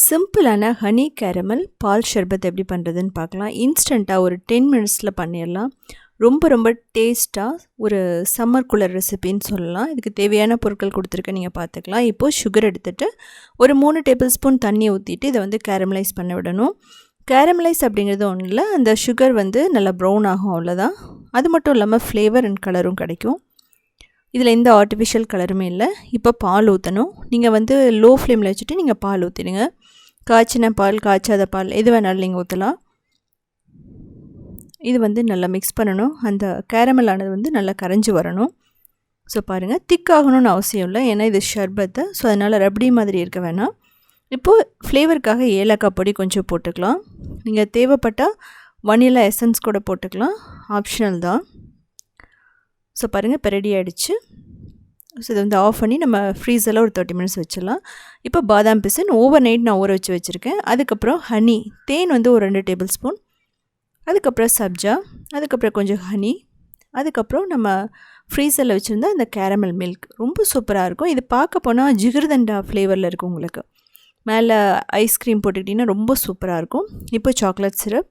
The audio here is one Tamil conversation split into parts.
சிம்பிளான ஹனி கேரமல் பால் ஷர்பத் எப்படி பண்ணுறதுன்னு பார்க்கலாம். இன்ஸ்டண்ட்டாக ஒரு டென் மினிட்ஸில் பண்ணிடலாம். ரொம்ப ரொம்ப டேஸ்ட்டாக ஒரு சம்மர் குலர் ரெசிபின்னு சொல்லலாம். இதுக்கு தேவையான பொருட்கள் கொடுத்துருக்க நீங்கள் பார்த்துக்கலாம். இப்போது சுகர் எடுத்துகிட்டு ஒரு மூணு டேபிள் ஸ்பூன் தண்ணி ஊற்றிட்டு இதை வந்து கேரமலைஸ் பண்ண விடணும். கேரமலைஸ் அப்படிங்கிறது ஒன்றும் இல்லை அந்த சுகர் வந்து நல்லா ப்ரௌன் ஆகும் அவ்வளோதான் அது மட்டும் இல்லாமல் ஃப்ளேவர் அண்ட் கலரும் கிடைக்கும். இதில் எந்த ஆர்டிஃபிஷியல் கலருமே இல்லை. இப்போ பால் ஊற்றணும் நீங்கள் வந்து லோ ஃப்ளேமில் வச்சுட்டு நீங்கள் பால் ஊற்றிடுங்க காய்ச்சின பால் காய்ச்சாத பால் எது வேணாலும் நீங்கள் ஊற்றலாம் இது வந்து நல்லா மிக்ஸ் பண்ணணும். அந்த கேரமல் ஆனது வந்து நல்லா கரைஞ்சி வரணும். ஸோ பாருங்கள் திக்காகணும்னு அவசியம் இல்லை. ஏன்னா இது ஷர்பத்து ஸோ அதனால் ரப்டி மாதிரி இருக்க வேணாம். இப்போது ஃப்ளேவருக்காக ஏலக்காய் பொடி கொஞ்சம் போட்டுக்கலாம். நீங்கள் தேவைப்பட்டால் வனிலா எசன்ஸ் கூட போட்டுக்கலாம். ஆப்ஷனல் தான். ஸோ பாருங்கள் இப்போ ரெடி ஆகிடுச்சு ஸோ இதை வந்து ஆஃப் பண்ணி நம்ம ஃப்ரீஸரில் ஒரு தேர்ட்டி மினிட்ஸ் வச்சிடலாம். இப்போ பாதாம் பிசின் ஓவர் நைட் நான் ஊற வச்சு வச்சுருக்கேன். அதுக்கப்புறம் ஹனி தேன் வந்து ஒரு ரெண்டு டேபிள் ஸ்பூன் அதுக்கப்புறம் சப்ஜா அதுக்கப்புறம் கொஞ்சம் ஹனி அதுக்கப்புறம் நம்ம ஃப்ரீசரில் வச்சுருந்தா அந்த கேரமல் மில்க் ரொம்ப சூப்பராக இருக்கும். இது பார்க்க போனால் ஜிகிர்தண்டா ஃப்ளேவரில் இருக்கும் உங்களுக்கு. மேலே ஐஸ்கிரீம் போட்டுக்கிட்டிங்கன்னா ரொம்ப சூப்பராக இருக்கும். இப்போ சாக்லேட் சிரப்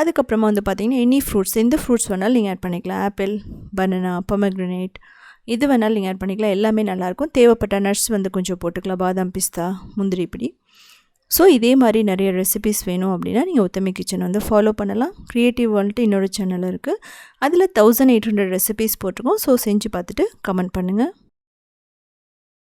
அதுக்கப்புறமா வந்து பார்த்திங்கன்னா எனி ஃப்ரூட்ஸ் எந்த ஃப்ரூட்ஸ் வேணாலும் நீங்கள் ஆட் பண்ணிக்கலாம். ஆப்பிள் பனானா பொமக்ரனேட் இது வேணாலும் நீங்கள் ஆட் பண்ணிக்கலாம். எல்லாமே நல்லாயிருக்கும். தேவைப்பட்ட நட்ஸ் வந்து கொஞ்சம் போட்டுக்கலாம். பாதாம் பிஸ்தா முந்திரி இப்படி ஸோ இதே மாதிரி நிறைய ரெசிபிஸ் வேணும் அப்படின்னா நீங்கள் உத்தமி கிச்சன் வந்து ஃபாலோ பண்ணலாம். க்ரியேட்டிவ் வந்துட்டு இன்னொரு சேனல் இருக்குது அதில் தௌசண்ட் எயிட் ஹண்ட்ரட் ரெசிபிஸ் போட்டிருக்கோம். ஸோ செஞ்சு பார்த்துட்டு கமெண்ட் பண்ணுங்கள்